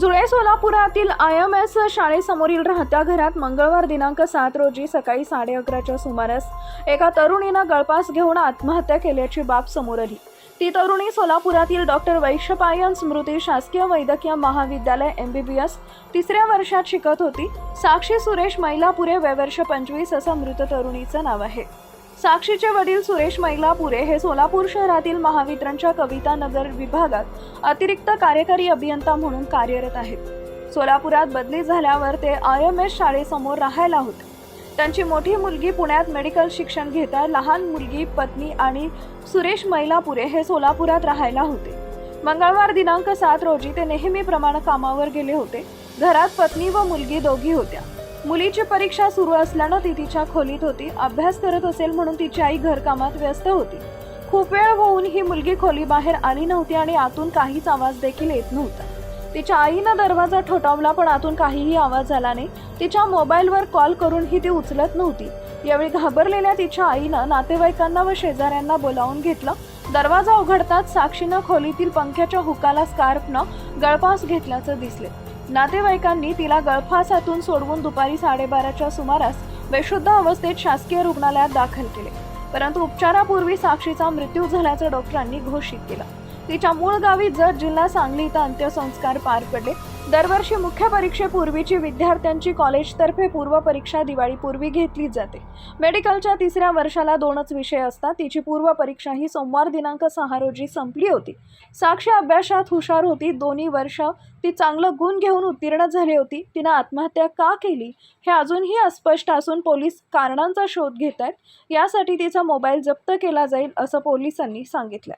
जुळे सोलापुरातील I M S शाळेसमोरील राहत्या घरात मंगळवार दिनांक सात रोजी सकाळी साडे अकराच्या सुमारास एका तरुणीनं गळपास घेऊन आत्महत्या केल्याची बाब समोर आली. ती तरुणी सोलापुरातील डॉक्टर वैश्यपायन स्मृती शासकीय वैद्यकीय महाविद्यालय एम बी बी एस तिसऱ्या वर्षात शिकत होती. साक्षी सुरेश मैलापुरे वयवर्ष पंचवीस असं मृत तरुणीचं नाव आहे. साक्षीचे वडील सुरेश मैलापुरे हे सोलापूर शहरातील महावितरणच्या कविता नगर विभागात अतिरिक्त कार्यकारी अभियंता म्हणून कार्यरत आहेत. सोलापुरात बदली झाल्यावर ते आय एम एस शाळेसमोर राहायला होते. त्यांची मोठी मुलगी पुण्यात मेडिकल शिक्षण घेता लहान मुलगी पत्नी आणि सुरेश मैलापुरे हे सोलापुरात राहायला होते. मंगळवार दिनांक सात रोजी ते नेहमीप्रमाणे कामावर गेले होते. घरात पत्नी व मुलगी दोघी होत्या. मुलीची परीक्षा सुरू असल्यानं ती तिच्या खोलीत होती. अभ्यास करत असेल म्हणून तिची आई घरकामात व्यस्त होती. खूप वेळ होऊन ही मुलगी खोलीबाहेर आली नव्हती आणि आतून काहीच आवाज देखील येत नव्हता. तिच्या आईनं दरवाजा ठोठावला पण आतून काहीही आवाज आला नाही. तिच्या मोबाईलवर कॉल करूनही ती उचलत नव्हती. यावेळी घाबरलेल्या तिच्या आईनं नातेवाईकांना व शेजाऱ्यांना बोलावून घेतलं. दरवाजा उघडताच साक्षीनं खोलीतील पंख्याच्या हुकाला स्कार्फनं गळपास घेतल्याचं दिसले. नातेवाईकांनी तिला गळफासातून सोडवून दुपारी साडेबाराच्या सुमारास बेशुद्ध अवस्थेत शासकीय रुग्णालयात दाखल केले. परंतु उपचारापूर्वी साक्षीचा मृत्यू झाल्याचं डॉक्टरांनी घोषित केलं. तिच्या मूळ गावी जत जिल्हा सांगली इथं अंत्यसंस्कार पार पडले दरवर्षी मुख्य परीक्षेपूर्वीची विद्यार्थ्यांची कॉलेजतर्फे पूर्व परीक्षा दिवाळीपूर्वी घेतली जाते. मेडिकलच्या तिसऱ्या वर्षाला दोनच विषय असतात. तिची पूर्व परीक्षा ही सोमवार दिनांक सहा रोजी संपली होती. साक्षी अभ्यासात हुशार होती. दोन्ही वर्ष ती चांगलं गुण घेऊन उत्तीर्ण झाली होती. तिनं आत्महत्या का केली हे अजूनही अस्पष्ट असून पोलीस कारणांचा शोध घेत आहेत यासाठी तिचा मोबाईल जप्त केला जाईल असं पोलिसांनी सांगितलं